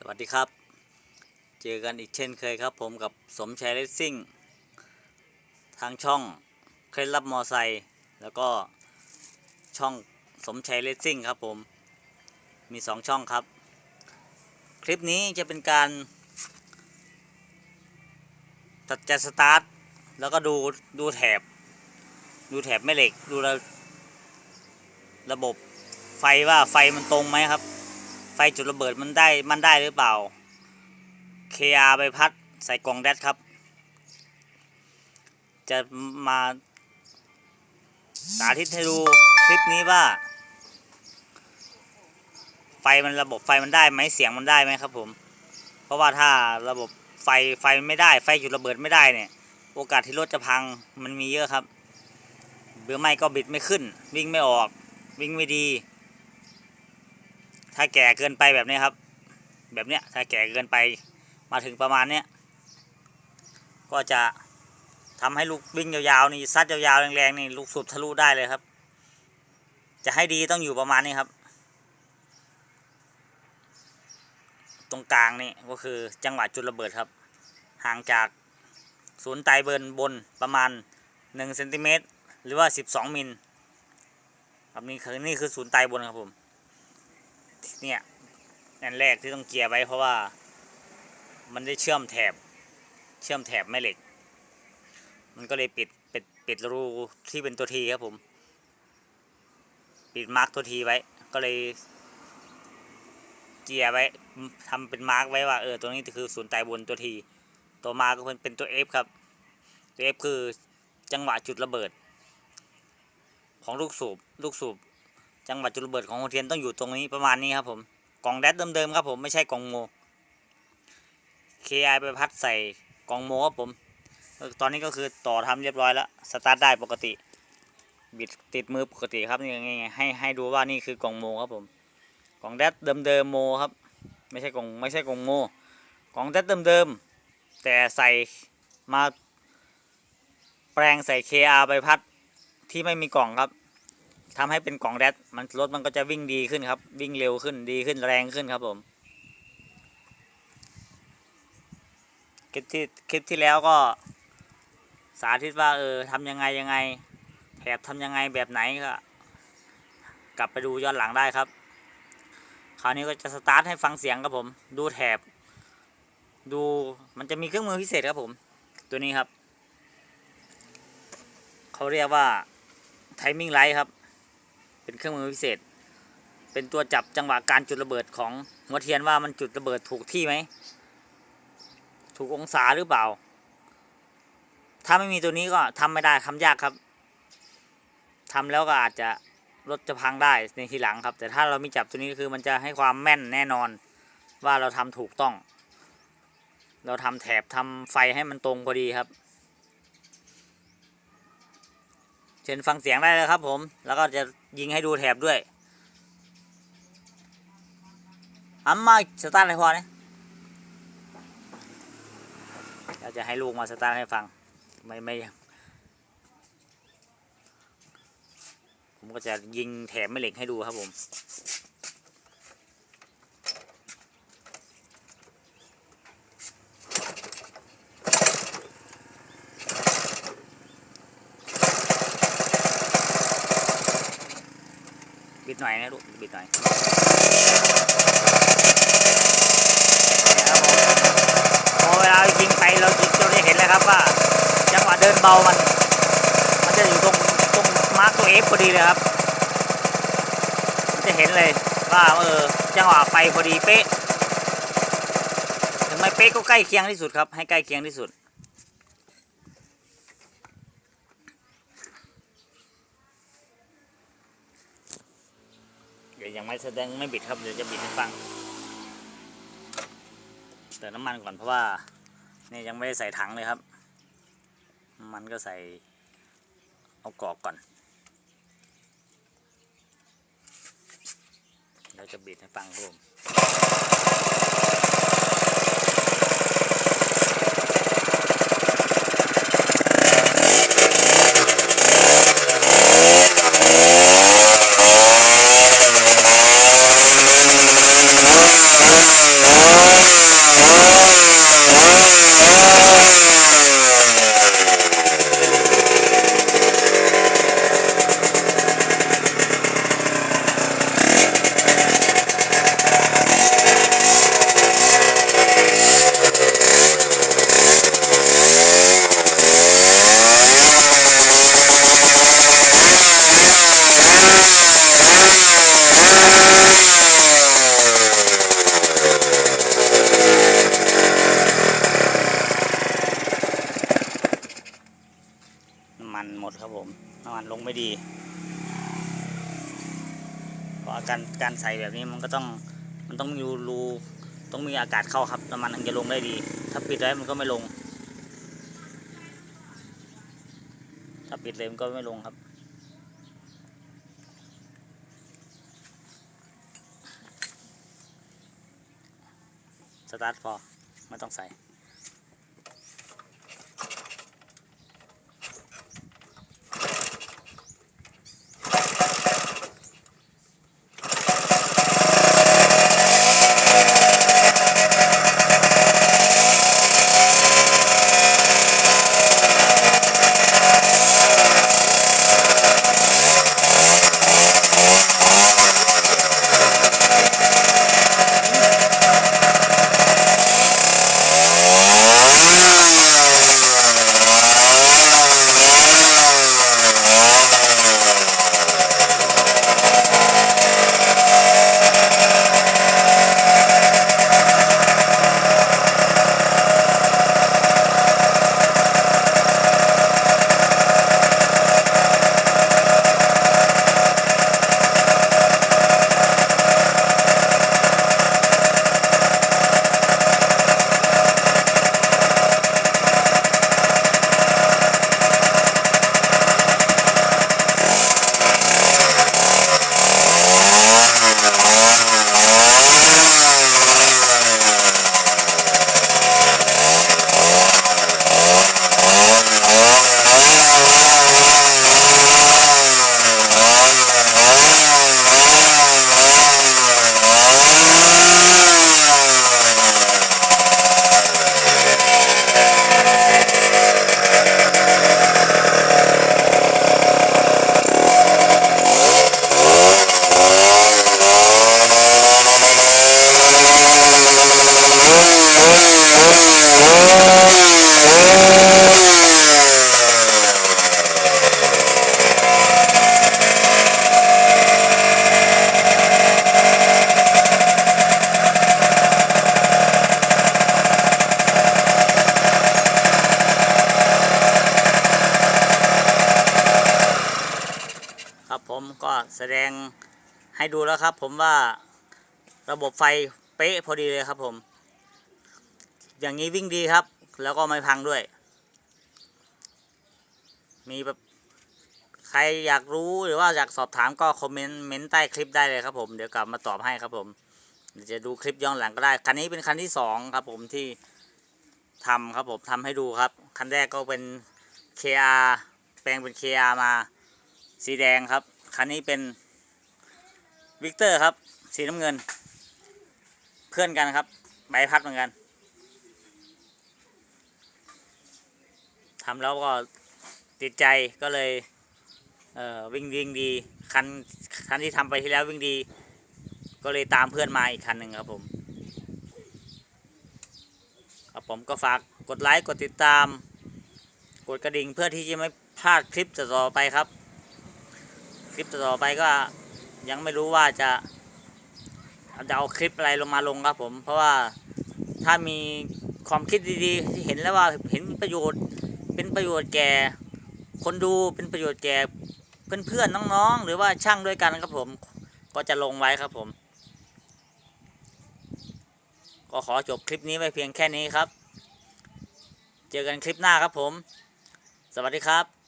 สวัสดีครับ เจอกันอีกเช่นเคยครับ ผมกับสมชัยเลสซิ่ง ทางช่องเคล็ดลับมอไซค์แล้วก็ช่องสมชัยเลสซิ่งครับผมมีสองช่องครับ คลิปนี้จะเป็นการ ตัดจะสตาร์ท แล้วก็ดูดูแถบ ดูแถบแม่เหล็กดูระระบบไฟว่าไฟมันตรงไหมครับ ไฟจุดระเบิดมันได้มันได้หรือเปล่า KR ใบพัดใส่กล่องแดดครับ จะมาสาธิตให้ดูคลิปนี้ว่า ไฟมันระบบไฟมันได้ไหมเสียงมันได้ไหมครับผม เพราะว่าถ้าระบบไฟไฟไม่ได้ ไฟจุดระเบิดไม่ได้เนี่ย โอกาสที่รถจะพังมันมีเยอะครับหรือไม่ก็บิดไม่ขึ้น วิ่งไม่ออก วิ่งไม่ดี ถ้าแก่เกินไปแบบนี้ครับ แบบเนี้ยถ้าแก่เกินไปมาถึงประมาณเนี้ยก็จะทำให้ลูกวิ่งยาวๆนี่ซัดยาวๆแรงๆนี่ลูกสูบทะลุได้เลยครับ จะให้ดีต้องอยู่ประมาณนี้ครับ ตรงกลางนี่ก็คือจังหวะจุดระเบิดครับ ห่างจากศูนย์ไตเบิร์นบนประมาณ1เซนติเมตรหรือว่า 12มิลครับนี่คือนี่คือศูนย์ไตบนครับผม เนี่ยอันแรกที่ต้องเกียร์ไว้เพราะว่า มันได้เชื่อมแถบ เชื่อมแถบแม่เหล็ก มันก็เลยปิดปิดปิดรูที่เป็นตัวทีครับผม ปิดมาร์กตัวทีไว้ ก็เลย เกียร์ไว้ทำเป็นมาร์กไว้ว่าเออตัวนี้คือศูนย์ไตบนตัวที ตัวมาก็เป็นเป็นตัว F ครับ ตัว F คือจังหวะจุดระเบิด ของลูกสูบลูกสูบ จังหวะจุดระเบิดของโฮเทียนต้องอยู่ตรงนี้ประมาณนี้ครับผมกล่องแดดเดิมๆครับผมไม่ใช่กล่องโม KI ไปพัดใส่กล่องโมครับผม ตอนนี้ก็คือต่อทำเรียบร้อยแล้วสตาร์ทได้ปกติ บิดติดมือปกติครับนี่ไงให้ให้ดูว่านี่คือกล่องโมครับผมกล่องแดดเดิมๆโมครับไม่ใช่กล่องไม่ใช่กล่องโมกล่องแดดเดิมๆแต่ใส่มาแปลงใส่ KR ใบพัดที่ไม่มีกล่องครับ ทำให้เป็นกล่องแดดมันรถมันก็จะวิ่งดีขึ้นครับ วิ่งเร็วขึ้นดีขึ้นแรงขึ้นครับผมคลิปที่คลิปที่แล้วก็สาธิตว่าเออทำยังไงยังไงแถบทำยังไงแบบไหนก็กลับไปดูย้อนหลังได้ครับ คราวนี้ก็จะสตาร์ทให้ฟังเสียงครับผม ดูแถบ ดูมันจะมีเครื่องมือพิเศษครับผม ตัวนี้ครับ เขาเรียกว่า timing light ครับ เป็นเครื่องมือพิเศษ เป็นตัวจับจังหวะการจุดระเบิดของหัวเทียนว่ามันจุดระเบิดถูกที่ไหม ถูกองศาหรือเปล่า ถ้าไม่มีตัวนี้ก็ทำไม่ได้ทำยากครับทำแล้วก็อาจจะรถจะพังได้ในทีหลังครับ แต่ถ้าเรามีจับตัวนี้คือมันจะให้ความแม่นแน่นอนว่าเราทำถูกต้อง เราทำแถบทำไฟให้มันตรงพอดีครับ เชิญฟังเสียงได้เลยครับผม แล้วก็จะยิงให้ดูแถบด้วยอัมมาสตาร์ทให้พอเนี่ยเราจะให้ลูกมาสตาร์ทให้ฟัง ไม่ไม่ ผมก็จะยิงแถมแม่เหล็กให้ดูครับผม บิดหน่อยนะลูกบิดหน่อยครับพอเวลายิงไปเราจะเราจะเห็นเลยครับว่าจังหวะเดินเบามัน มันจะอยู่ตรงตรงมาร์กตัวเอฟพอดีเลยครับ จะเห็นเลยว่าเออจังหวะไฟพอดีเป๊ะถึงไม่เป๊ะก็ใกล้เคียงที่สุดครับ ให้ใกล้เคียงที่สุด เดี๋ยวยังไม่ แสดงไม่บิดครับเดี๋ยวจะบิดให้ฟังเติมน้ำมันก่อนเพราะว่านี่ยังไม่ได้ใส่ถังเลยครับ มันก็ใส่เอากอกก่อนเราจะบิดให้ฟังครับผมดีเพราะ การการใส่แบบนี้มันก็ต้องมันต้องมีรูต้องมีอากาศเข้าครับน้ำมันถึงจะลงได้ดี ถ้าปิดไว้มันก็ไม่ลง ถ้าปิดเลยมันก็ไม่ลงครับสตาร์ทพอไม่ต้องใส่ ครับผมก็แสดงให้ดูแล้วครับ ผมว่าระบบไฟเป๊ะพอดีเลยครับผม อย่างนี้วิ่งดีครับ แล้วก็ไม่พังด้วย มีแบบใครอยากรู้หรือว่าอยากสอบถามก็คอมเมนต์เมนใต้คลิปได้เลยครับผมเดี๋ยวกลับมาตอบให้ครับผมเดี๋ยวจะดูคลิปย้อนหลังก็ได้ คันนี้เป็นคันที่สองครับผมที่ทำครับผมทำให้ดูครับ คันแรกก็เป็น KR แปลงเป็น KR มา สีแดงครับ คันนี้เป็นวิกเตอร์ครับ สีน้ำเงิน เพื่อนกันครับ ใบพัดเหมือนกันทำแล้วก็ติดใจก็เลยเวิ่งวิ่งดีคันคันที่ทำไปที่แล้ววิ่งดี ก็เลยตามเพื่อนมาอีกคันหนึ่งครับผมครับผมก็ฝากกดไลค์กดติดตาม กดกระดิ่งเพื่อที่จะไม่พลาดคลิปต่อไปครับ คลิปต่อไปก็ยังไม่รู้ว่าจะจะเอาคลิปอะไรลงมาลงครับผม เพราะว่าถ้ามีความคิดดีๆ ที่เห็นแล้วว่าเห็นประโยชน์ เป็นประโยชน์แก่ คนดูเป็นประโยชน์แก่เพื่อนๆน้องๆ หรือว่าช่างด้วยกันครับผม ก็จะลงไว้ครับผม ก็ขอจบคลิปนี้ไว้เพียงแค่นี้ครับ เจอกันคลิปหน้าครับผม สวัสดีครับ